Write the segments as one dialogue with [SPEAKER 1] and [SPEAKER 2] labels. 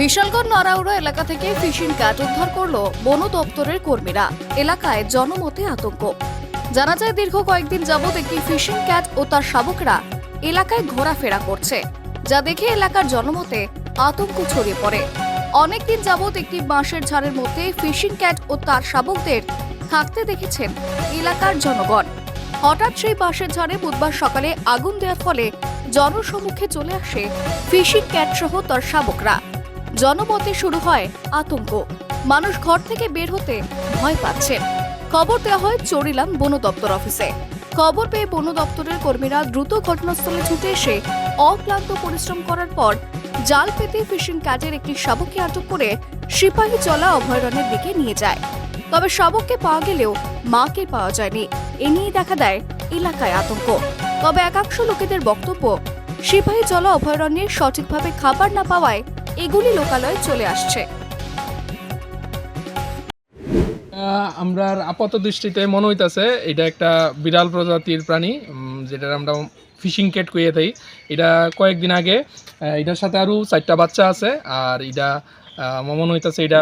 [SPEAKER 1] বিশালগড় নরাউড়া এলাকা থেকে fishing cat উদ্ধার করল বন দপ্তরের কর্মীরা। এলাকায় জনমতে আতঙ্ক। জানা যায়, দীর্ঘ কয়েকদিন যাবৎ একটি ফিশিং ক্যাট ও তার শাবকরা এলাকায় ঘোরাফেরা করছে, যা দেখে এলাকার জনমতে আতঙ্ক ছড়িয়ে পড়ে। অনেকদিন যাবৎ একটি বাঁশের ঝাড়ের মধ্যে ফিশিং ক্যাট ও তার শাবকদের থাকতে দেখেছেন এলাকার জনগণ। হঠাৎ সেই বাঁশের ঝাড়ে বুধবার সকালে আগুন দেওয়ার ফলে জনসম্মুখে চলে আসে ফিশিং ক্যাট সহ তার শাবকরা। জনমতে শুরু হয় আতঙ্ক। মানুষ ঘর থেকে বের হতে ভয় পাচ্ছেন খবর দেওয়া হয় চড়িলাম বন দপ্তর অফিসে। খবর পেয়ে বন দপ্তরের কর্মীরা দ্রুত ঘটনাস্থলে ছুটে এসে অক্লান্ত পরিশ্রম করার পর জাল পেতে ফিশিং ক্যাটের একটি শাবককে আটক করে সিপাহী চলা অভয়ারণ্যের দিকে নিয়ে যায়। তবে শাবককে পাওয়া গেলেও মাকে পাওয়া যায়নি। এ নিয়ে দেখা দেয় এলাকায় আতঙ্ক। তবে একাংশ লোকেদের বক্তব্য, সিপাহী চলা অভয়ারণ্যে সঠিকভাবে খাবার না পাওয়ায় এগুলি লোকালয়ে চলে আসছে।
[SPEAKER 2] আমরা আমরার আপাত দৃষ্টিতে মনে হইতাছে এটা একটা বিড়াল প্রজাতির প্রাণী উম, যেটার আমরা ফিশিং কেট কইয়ে থাকি এটা কয়েকদিন আগে এটার সাথে আরও চারটা বাচ্চা আছে আর এটা মনে হইতেছে এটা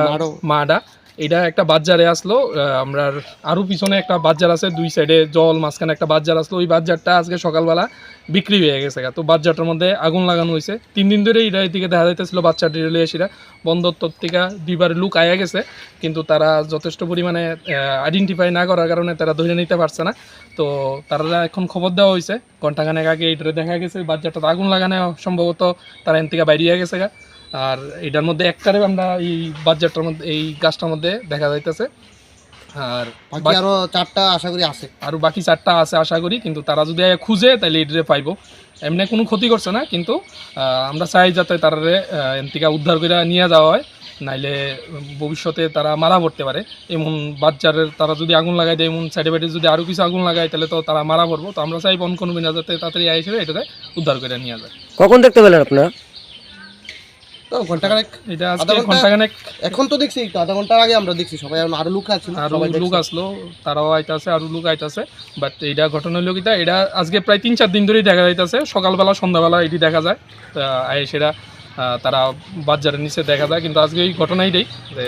[SPEAKER 2] মাডা। এটা একটা বাজারে আসলো আহ, আমরার আরও পিছনে একটা বাজার আছে দুই সাইডে জল মাঝখানে একটা বাজার আসলো। ওই বাজারটা আজকে সকালবেলা বিক্রি হয়ে গেছে। তো বাজারটার মধ্যে আগুন লাগানো হয়েছে তিন দিন ধরে এটা এদিকে দেখা যাইতেছিল রেলে এসিরা বন্দর থেকে দুইবার লুক আয়া গেছে কিন্তু তারা যথেষ্ট পরিমাণে আইডেন্টিফাই না করার কারণে তারা ধরে নিতে পারছে না। তো তারা এখন খবর দেওয়া হয়েছে ঘন্টাখানেক আগে এটা দেখা গেছে বাচ্চাটা আগুন লাগানো সম্ভবত তারা এন থেকে বাইরে গেছে গা। আর এটার মধ্যে একটারে আমরা এই বাচ্চাটার মধ্যে এই গাছটার মধ্যে দেখা যাইতেছে। আর
[SPEAKER 3] বাকি আরও চারটা আশা করি আছে।
[SPEAKER 2] আরও বাকি চারটা আছে আশা করি কিন্তু তারা যদি খুঁজে তাহলে এটারে পাইবো। এমনি কোনো ক্ষতি করছে না কিন্তু আমরা চাই যাতে তারারে এন থেকে উদ্ধার করে নিয়ে যাওয়া হয় নাইলে ভবিষ্যতে তারা মারা পড়তে পারে। এমন বাচ্চারের তারা যদি আগুন লাগাই দেয় এমন সাইডে বাইডে যদি আরও কিছু আগুন লাগায় তাহলে তো তারা মারা পড়ব। তো আমরা চাই বন কর্মীরা যাতে তাড়াতাড়ি আইসে এটাতে উদ্ধার করে নিয়ে যায়।
[SPEAKER 4] কখন দেখতে পেলেন আপনারা?
[SPEAKER 3] তো ঘন্টাখানেক
[SPEAKER 2] এটা আজকে
[SPEAKER 3] ঘণ্টা?
[SPEAKER 2] ঘন্টাখানেক।
[SPEAKER 3] এখন তো দেখছি তো আধা ঘণ্টার আগে আমরা দেখছি সবাই আরও লোক আছে
[SPEAKER 2] আরও লোক আসলো তারাও আইতাছে আরও লোক আইতাছে বাট এটা ঘটনা হলো কিটা এটা আজকে প্রায় তিন চার দিন ধরেই দেখা যাইতাছে সকালবেলা সন্ধ্যাবেলা এটি দেখা যায় সেটা তারা বাজারের নিচে দেখা যায় কিন্তু আজকে এই ঘটনাই দেই যে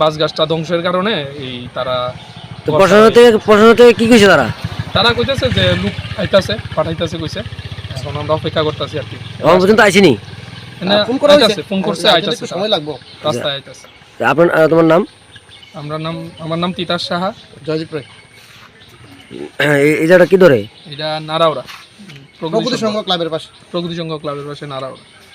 [SPEAKER 2] বাস গাছটা ধ্বংসের কারণে এই তারা
[SPEAKER 4] প্রশাসন থেকে প্রশাসন থেকে কি কইছে তারা?
[SPEAKER 2] তারা কইতেছে যে লোক আইতাছে পাঠাইতাছে কইছে এখন আমরা অপেক্ষা করতেছি আর কি।
[SPEAKER 4] পর্যন্ত আইসিনি
[SPEAKER 3] ফোন করা হয়েছে।
[SPEAKER 2] ফোন করছে আইতাছে
[SPEAKER 3] সময় লাগবো।
[SPEAKER 2] রাস্তায় আইতাছে।
[SPEAKER 4] আপনার তোমার নাম?
[SPEAKER 2] আমরা নাম আমার নাম তিতাস সাহা।
[SPEAKER 3] জয়জিৎ রায়।
[SPEAKER 4] এই- এই জায়গাটা কি ধরে?
[SPEAKER 2] এটা নারাওড়া।
[SPEAKER 3] প্রকৃতি সংঘ ক্লাবের পাশে।
[SPEAKER 2] প্রকৃতি সংঘ ক্লাবের পাশে নারাওড়া।